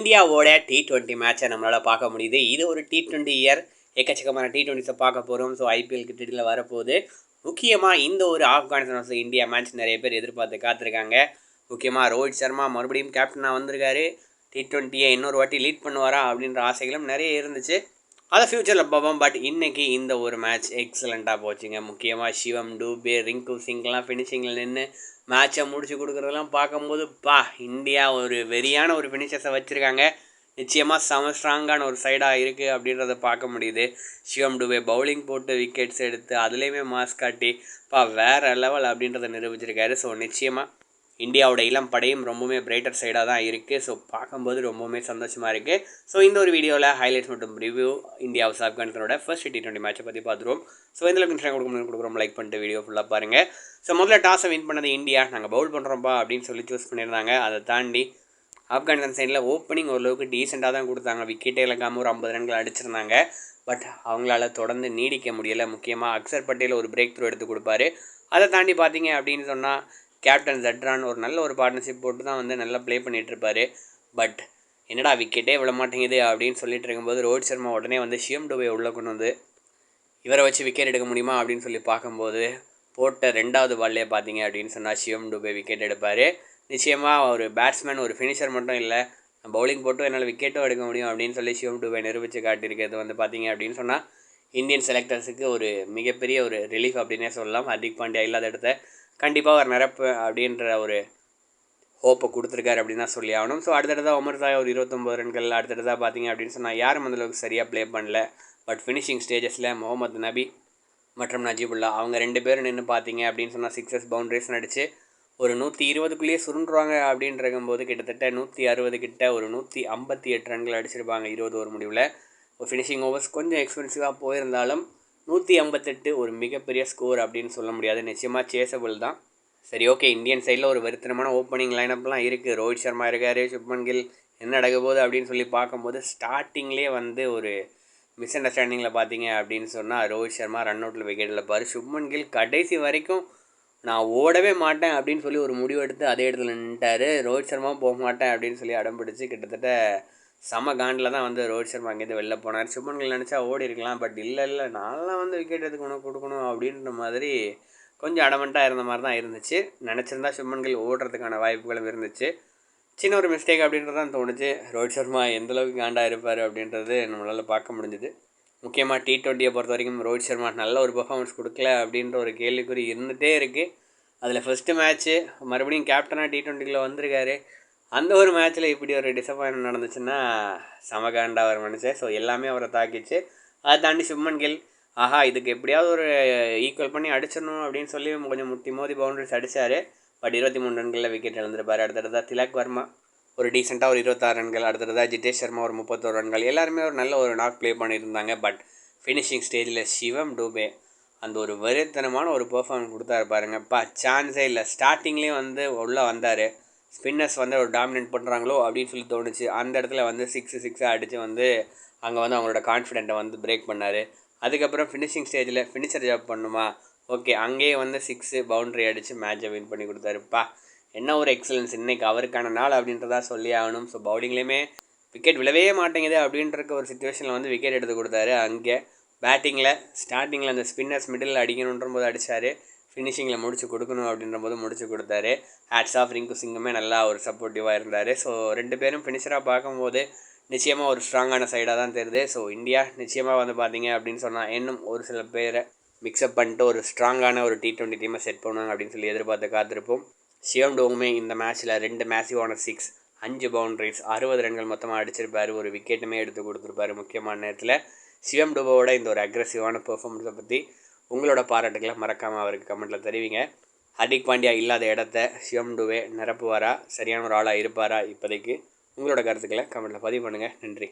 இந்தியாவோட T twenty மேட்சை நம்மளால் பார்க்க முடியுது. இது ஒரு டி ட்வெண்ட்டி இயர் எக்கச்சக்கமான டி ட்வெண்ட்டிஸை பார்க்க போகிறோம் ஸோ ஐபிஎல் கிரிக்கெட்டில் வரப்போகுது. முக்கியமாக இந்த ஒரு ஆப்கானிஸ்தான் இந்தியா மேட்ச் நிறைய பேர் எதிர்பார்த்து காத்திருக்காங்க. முக்கியமாக ரோஹித் சர்மா மறுபடியும் கேப்டனாக வந்திருக்காரு. டி ட்வெண்ட்டியை இன்னொரு வாட்டி லீட் பண்ணுவாரா அப்படின்ற ஆசைகளும் நிறைய இருந்துச்சு. அதை ஃப்யூச்சரில் பார்ப்போம். பட் இன்றைக்கி இந்த ஒரு மேட்ச் எக்ஸலண்ட்டாக போச்சுங்க. முக்கியமாக சிவம் டூபே ரிங்கு சிங்லாம் ஃபினிஷிங்கில் நின்று மேட்சை முடிச்சு கொடுக்குறதெல்லாம் பார்க்கும்போது பா இந்தியா ஒரு வெறியான ஒரு ஃபினிஷர்ஸை வச்சுருக்காங்க. நிச்சயமாக செம ஸ்ட்ராங்கான ஒரு சைடாக இருக்குது அப்படின்றத பார்க்க முடியுது. சிவம் டுபே பவுலிங் போட்டு விக்கெட்ஸ் எடுத்து அதுலேயுமே மாஸ் காட்டி பா வேறு லெவல் அப்படின்றத நிரூபிச்சிருக்காரு. ஸோ நிச்சயமாக இந்தியாவோட இளம் படையும் ரொம்பவுமே பிரைட்டர் சைடாக தான் இருக்குது ஸோ பார்க்கும்போது ரொம்பவுமே சந்தோஷமாக இருக்குது ஸோ இந்த ஒரு வீடியோவில் ஹைலைட்ஸ் மற்றும் ரிவ்யூ இந்தியா வர்ஸ் ஆப்கானிஸ்தானோட ஃபர்ஸ்ட் டி டுவெண்ட்டி மேட்சை பற்றி பார்த்துருவோம். ஸோ இந்த அளவுக்கு இன்ஸ்டாக கொடுக்கணும் கொடுக்குறோம். லைக் பண்ணிட்டு வீடியோ ஃபுல்லாக பாருங்கள் ஸோ முதல்ல டாஸை வின் பண்ணது இந்தியா. நாங்கள் பவுல் பண்ணுறோம்ப்பா அப்படின்னு சொல்லி சூஸ் பண்ணியிருந்தாங்க. அதை தாண்டி ஆப்கானிஸ்தான் சைடில் ஓப்பனிங் ஓரளவுக்கு டீசெண்டாக தான் கொடுத்தாங்க. விக்கெட்டே இழக்காமல் ஒரு ஐம்பது ரன்கள் அடிச்சிருந்தாங்க. பட் அவங்களால தொடர்ந்து நீடிக்க முடியலை. முக்கியமாக அக்சர் பட்டேல் ஒரு பிரேக் த்ரூ எடுத்து கொடுப்பாரு. அதை தாண்டி பார்த்தீங்க அப்படின்னு சொன்னால் கேப்டன் ஜட்ரான் ஒரு நல்ல ஒரு பார்ட்னர்ஷிப் போட்டு தான் வந்து நல்லா ப்ளே பண்ணிகிட்ருப்பார் பட் என்னடா விக்கெட்டே விழ மாட்டேங்குது அப்படின்னு சொல்லிட்டு இருக்கும்போது ரோஹித் சர்மா உடனே வந்து ஷியம் டுபே உள்ளே கொண்டு வந்து இவரை வச்சு விக்கெட் எடுக்க முடியுமா? அப்படின்னு சொல்லி பார்க்கும்போது போட்ட ரெண்டாவது பால்லே பார்த்தீங்க அப்படின்னு சொன்னால் ஷியம் டுபே விக்கெட் எடுப்பார். நிச்சயமாக ஒரு பேட்ஸ்மேன் ஒரு ஃபினிஷர் மட்டும் இல்லை பவுலிங் போட்டும் என்னால் விக்கெட்டும் எடுக்க முடியும் அப்படின்னு சொல்லி ஷியம் டுபே நிரூபித்து காட்டியிருக்கிறது வந்து பார்த்தீங்க அப்படின்னு சொன்னால் இந்தியன் செலக்டர்ஸுக்கு ஒரு மிகப்பெரிய ஒரு ரிலீஃப் அப்படின்னே சொல்லலாம். ஹர்திக் பாண்டியா இல்லாத இடத்த கண்டிப்பாக ஒரு நிரப்பு அப்படின்ற ஒரு ஹோப்பை கொடுத்துருக்காரு அப்படின்னு தான் சொல்லி ஆகணும். ஸோ அடுத்தடுத்தா உமர் சாய் ஒரு இருபத்தொம்பது ரன்கள் அடுத்தடுத்தா பார்த்தீங்க அப்படின்னு சொன்னால் யாரும் அந்தளவுக்கு சரியாக ப்ளே பண்ணல? பட் ஃபினிஷிங் ஸ்டேஜஸில் முகமது நபி மற்றும் நஜீபுல்லா அவங்க ரெண்டு பேரும் நின்று பார்த்தீங்க அப்படின்னு சொன்னால் சிக்ஸஸ் பவுண்ட்ரிஸ் நடிச்சு ஒரு நூற்றி இருபதுக்குள்ளேயே சுருண்டுருவாங்க அப்படின்றகும்போது கிட்டத்தட்ட நூற்றி அறுபது கிட்ட ஒரு நூற்றி ஐம்பத்தி எட்டு ரன்கள் அடிச்சிருப்பாங்க இருபது ஒரு முடிவில். ஒரு ஃபினிஷிங் ஓவர்ஸ் கொஞ்சம் எக்ஸ்பென்சிவாக போயிருந்தாலும் நூற்றி ஐம்பத்தெட்டு ஒரு மிகப்பெரிய ஸ்கோர் அப்படின்னு சொல்ல முடியாது. நிச்சயமாக சேசபிள் தான். சரி ஓகே இந்தியன் சைடில் ஒரு வருத்தனமான ஓப்பனிங் லைனப்லாம் இருக்குது ரோஹித் சர்மா இருக்கார் சுப்மன் கில் என்ன நடக்க போகுது அப்படின்னு சொல்லி பார்க்கும்போது ஸ்டார்டிங்லேயே வந்து ஒரு மிஸ் அண்டர்ஸ்டாண்டிங்கில் பார்த்தீங்க அப்படின்னு சொன்னால் ரோஹித் சர்மா ரன் அவுட்டில் விக்கெட்டில் பாரு சுப்மன் கில் கடைசி வரைக்கும் நான் ஓடவே மாட்டேன் அப்படின்னு சொல்லி ஒரு முடிவு எடுத்து அதே இடத்துல நின்ட்டார் ரோஹித் சர்மா போக மாட்டேன் அப்படின்னு சொல்லி அடம் பிடிச்சி கிட்டத்தட்ட செம காண்டில் தான் வந்து ரோஹித் சர்மா அங்கேருந்து வெளில போனார். சுப்மன் நினச்சா ஓடி இருக்கலாம் பட் இல்லை இல்லை நான்லாம் வந்து விக்கெட் எடுத்துக்கணும் கொடுக்கணும் அப்படின்ற மாதிரி கொஞ்சம் அடமெண்ட்டாக இருந்த மாதிரி தான் இருந்துச்சு. நினச்சிருந்தா சுப்மன் ஓடுறதுக்கான வாய்ப்புகளும் இருந்துச்சு. சின்ன ஒரு மிஸ்டேக் அப்படின்றது தான் தோணுச்சு. ரோஹித் சர்மா எந்தளவுக்கு காண்டாக இருப்பார் அப்படின்றது நம்மளால் பார்க்க முடிஞ்சுது. முக்கியமாக டி ட்வெண்ட்டியை பொறுத்த வரைக்கும் ரோஹித் சர்மா நல்ல ஒரு பர்ஃபார்மன்ஸ் கொடுக்கல அப்படின்ற ஒரு கேள்விக்குறி இருந்துகிட்டே இருக்குது அதில் ஃபஸ்ட்டு மேட்ச்சு மறுபடியும் கேப்டனாக டி ட்வெண்ட்டியில் வந்திருக்காரு. அந்த ஒரு மேட்ச்சில் இப்படி ஒரு டிசப்பாயின்மெண்ட் நடந்துச்சுன்னா சமகாண்டா அவர் மனுஷன். ஸோ எல்லாமே அவரை தாக்கிச்சு. அதை தாண்டி சுப்மன் கில் ஆஹா இதுக்கு எப்படியாவது ஒரு ஈக்குவல் பண்ணி அடிச்சிடணும் அப்படின்னு சொல்லி கொஞ்சம் முட்டி மோதி பவுண்டரிஸ் அடித்தார் பட் இருபத்தி மூணு ரன்களில் விக்கெட் இழந்திருப்பார். அடுத்தடுத்தா திலக் வர்மா. ஒரு டீசெண்டாக ஒரு இருபத்தாறு ரன்கள். அடுத்ததாக ஜிதேஷ் சர்மா ஒரு முப்பத்தோரு ரன்கள். எல்லாருமே ஒரு நல்ல ஒரு நாக் ப்ளே பண்ணியிருந்தாங்க. பட் ஃபினிஷிங் ஸ்டேஜில் சிவம் டூபே அந்த ஒரு வெறித்தனமான ஒரு பர்ஃபார்மன்ஸ் கொடுத்தாரு பாருங்கப்பா சான்ஸே இல்லை. ஸ்டார்டிங்லேயும் வந்து உள்ளே வந்தார். ஸ்பின்னர்ஸ் வந்து ஒரு டாமினேட் பண்ணுறாங்களோ அப்படின்னு சொல்லி தோணுச்சு. அந்த இடத்துல வந்து சிக்ஸு சிக்ஸாக அடித்து வந்து அங்கே வந்து அவங்களோட கான்ஃபிடென்ட்டை வந்து பிரேக் பண்ணார். அதுக்கப்புறம் ஃபினிஷிங் ஸ்டேஜில் ஃபினிஷர் ஜாப் பண்ணுமா? ஓகே அங்கேயே வந்து சிக்ஸு பவுண்ட்ரி அடித்து மேட்சை வின் பண்ணி கொடுத்தாருப்பா என்ன ஒரு எக்ஸலன்ஸ் இன்றைக்கி அவருக்கான நாள் அப்படின்றதா சொல்லி ஆகணும். ஸோ பவுலிங்லேயுமே விக்கெட் விழவே மாட்டேங்குது அப்படின்ற ஒரு சுச்சுவேஷனில் வந்து விக்கெட் எடுத்து கொடுத்தாரு. அங்கே பேட்டிங்கில் ஸ்டார்டிங்கில் அந்த ஸ்பின்னர்ஸ் மிடில் அடிக்கணுன்ற போது அடித்தார் ஃபினிஷிங்கில் முடிச்சு கொடுக்கணும் அப்படின்ற போது முடிச்சு கொடுத்தாரு. ஹேட்ஸ் ஆஃப் ரிங்கு சிங்குமே நல்லா ஒரு சப்போர்ட்டிவாக இருந்தார். ஸோ ரெண்டு பேரும் ஃபினிஷராக பார்க்கும்போது நிச்சயமாக ஒரு ஸ்ட்ராங்கான சைடாக தான் தெரியுது. ஸோ இந்தியா நிச்சயமாக வந்து பார்த்தீங்க அப்படின்னு சொன்னால் இன்னும் ஒரு சில பேரை மிக்சப் பண்ணிட்டு ஒரு ஸ்ட்ராங்கான ஒரு டி ட்வெண்ட்டி டீமை செட் பண்ணுவாங்க அப்படின்னு சொல்லி எதிர்பார்த்து காத்திருப்போம். சிவம் டோங்குமே இந்த மேட்ச்சில் ரெண்டு மேசிவான சிக்ஸ் அஞ்சு பவுண்ட்ரிஸ் அறுபது ரன்கள் மொத்தமாக அடிச்சிருப்பார். ஒரு விக்கெட்டுமே எடுத்து கொடுத்துருப்பாரு முக்கியமான நேரத்தில். சிவம் டோபோவோட இந்த ஒரு அக்ரெசிவான பெர்ஃபார்மன்ஸை பற்றி உங்களோட பாராட்டுகளை மறக்காமல் அவருக்கு கமெண்ட்டில் தெரிவிங்க. ஹர்திக் பாண்டியா இல்லாத இடத்த சிவம் டுவே நிரப்புவாரா? சரியான ஒரு ஆளாக இருப்பாரா இப்போதைக்கு? உங்களோட கருத்துக்களை கமெண்ட்டில் பதிவு பண்ணுங்கள் நன்றி.